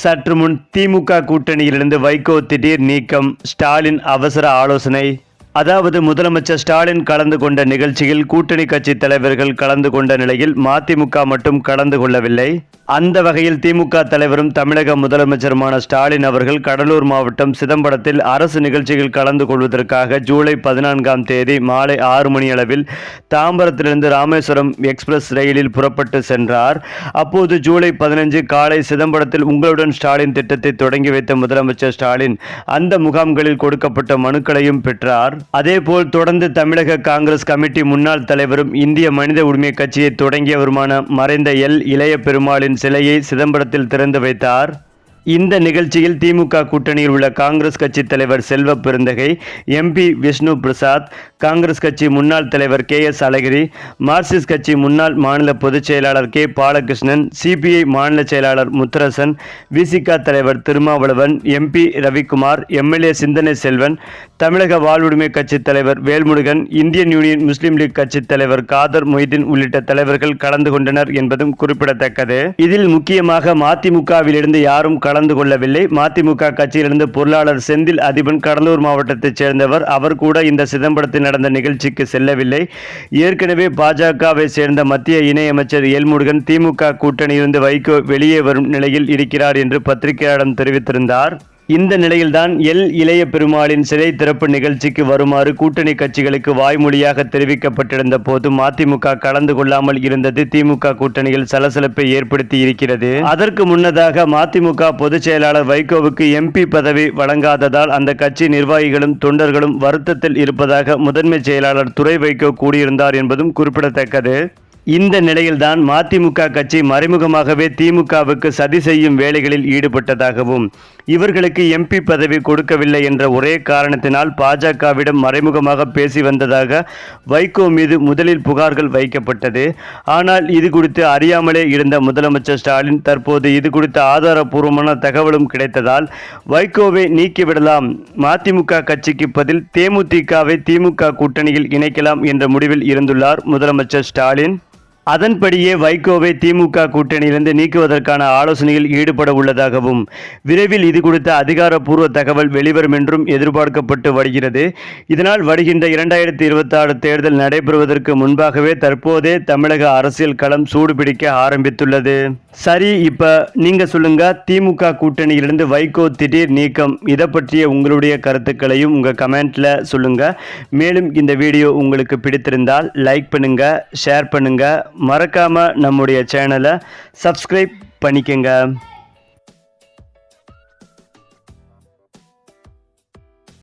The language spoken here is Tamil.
சற்று முன் திமுக கூட்டணியிலிருந்து வைகோ திடீர் நீக்கம் ஸ்டாலின் அவசர ஆலோசனை. அதாவது முதலமைச்சர் ஸ்டாலின் கலந்து கொண்ட நிகழ்ச்சியில் கூட்டணி கட்சி தலைவர்கள் கலந்து கொண்ட நிலையில் மதிமுக மட்டும் கலந்து கொள்ளவில்லை. அந்த வகையில் திமுக தலைவரும் தமிழக முதலமைச்சருமான ஸ்டாலின் அவர்கள் கடலூர் மாவட்டம் சிதம்பரத்தில் அரசு நிகழ்ச்சியில் கலந்து கொள்வதற்காக ஜூலை பதினான்காம் தேதி மாலை ஆறு மணி அளவில் தாம்பரத்திலிருந்து ராமேஸ்வரம் எக்ஸ்பிரஸ் ரயிலில் புறப்பட்டு சென்றார். அப்போது ஜூலை பதினஞ்சு காலை சிதம்பரத்தில் உங்களுடன் ஸ்டாலின் திட்டத்தை தொடங்கி வைத்த முதலமைச்சர் ஸ்டாலின் அந்த முகாம்களில் கொடுக்கப்பட்ட மனுக்களையும் பெற்றார். அதேபோல் தொடர்ந்து தமிழக காங்கிரஸ் கமிட்டி முன்னாள் தலைவரும் இந்திய மனித உரிமை கட்சியை தொடங்கியவருமான மறைந்த எல் இளைய பெருமாளின் சிலையை சிதம்பரத்தில் திறந்து வைத்தார். இந்த நிகழ்ச்சியில் திமுக கூட்டணியில் உள்ள காங்கிரஸ் கட்சித் தலைவர் செல்வ பெருந்தகை எம்பி விஷ்ணு பிரசாத் காங்கிரஸ் கட்சி முன்னாள் தலைவர் கே எஸ் அழகிரி மார்க்சிஸ்ட் கட்சி முன்னாள் மாநில பொதுச் செயலாளர் கே பாலகிருஷ்ணன் சிபிஐ மாநில செயலாளர் முத்தரசன் விசிக தலைவர் திருமாவளவன் எம்பி ரவிக்குமார் எம்எல்ஏ சிந்தனை செல்வன் தமிழக வாழ்வுரிமை கட்சி தலைவர் Velmurugan Indian Union Muslim League கட்சி தலைவர் காதர் மொய்தீன் உள்ளிட்ட தலைவர்கள் கலந்து கொண்டனர் என்பதும் குறிப்பிடத்தக்கது. இதில் முக்கியமாக மதிமுகவிலிருந்து யாரும் கலந்து கொள்ளவில்லை. மதிமுக கட்சியிலிருந்து பொருளாளர் செந்தில் அதிபன் கடலூர் மாவட்டத்தைச் சேர்ந்தவர். அவர் கூட இந்த சிதம்பரத்தின் நடந்த நிகழ்ச்சிக்கு செல்லவில்லை. ஏற்கனவே பாஜகவை சேர்ந்த மத்திய இணையமைச்சர் எல்முருகன் திமுக கூட்டணியிலிருந்து வைகோ வெளியே வரும் நிலையில் இருக்கிறார் என்று பத்திரிகையாளரிடம் தெரிவித்திருந்தார். இந்த நிலையில்தான் எல் இளைய பெருமாளின் சிலை திறப்பு நிகழ்ச்சிக்கு வருமாறு கூட்டணி கட்சிகளுக்கு வாய்மொழியாக தெரிவிக்கப்பட்டிருந்த போது மதிமுக கலந்து கொள்ளாமல் இருந்தது. திமுக கூட்டணியில் சலசலப்பை ஏற்படுத்தி இருக்கிறது. அதற்கு முன்னதாக மதிமுக பொதுச் செயலாளர் வைகோவுக்கு எம்பி பதவி வழங்காததால் அந்த கட்சி நிர்வாகிகளும் தொண்டர்களும் வருத்தத்தில் இருப்பதாக முதன்மை செயலாளர் துறை வைகோ கூறியிருந்தார் என்பதும் குறிப்பிடத்தக்கது. இந்த நிலையில்தான் மதிமுக கட்சி மறைமுகமாகவே திமுகவுக்கு சதி செய்யும் வேலைகளில் ஈடுபட்டதாகவும் இவர்களுக்கு எம்பி பதவி கொடுக்கவில்லை என்ற ஒரே காரணத்தினால் பாஜகவிடம் மறைமுகமாக பேசி வந்ததாக வைகோ மீது முதலில் புகார்கள் வைக்கப்பட்டது. ஆனால் இது குறித்து அறியாமலே இருந்த முதலமைச்சர் ஸ்டாலின் தற்போது இது குறித்த ஆதாரபூர்வமான தகவலும் கிடைத்ததால் வைகோவை நீக்கிவிடலாம். மதிமுக கட்சிக்கு பதில் தேமுதிகவை திமுக கூட்டணியில் இணைக்கலாம் என்ற முடிவில் இருந்துள்ளார் முதலமைச்சர் ஸ்டாலின். அதன்படியே வைகோவை திமுக கூட்டணியிலிருந்து நீக்குவதற்கான ஆலோசனையில் ஈடுபட உள்ளதாகவும் விரைவில் இது குறித்த அதிகாரப்பூர்வ தகவல் வெளிவரும் என்றும் எதிர்பார்க்கப்பட்டு வருகிறது. இதனால் வருகின்ற இரண்டாயிரத்தி இருபத்தாறு தேர்தல் நடைபெறுவதற்கு முன்பாகவே தற்போதே தமிழக அரசியல் களம் சூடுபிடிக்க ஆரம்பித்துள்ளது. சரி இப்போ நீங்கள் சொல்லுங்கள் திமுக கூட்டணியிலிருந்து வைகோ திடீர் நீக்கம். இதை பற்றிய உங்களுடைய கருத்துக்களையும் உங்கள் கமெண்ட்டில் சொல்லுங்கள் மேலும் இந்த வீடியோ உங்களுக்கு பிடித்திருந்தால் லைக் பண்ணுங்கள் ஷேர் பண்ணுங்கள் மறக்காமல் நம்முடைய சேனலை சப்ஸ்கிரைப் பண்ணிக்கங்க.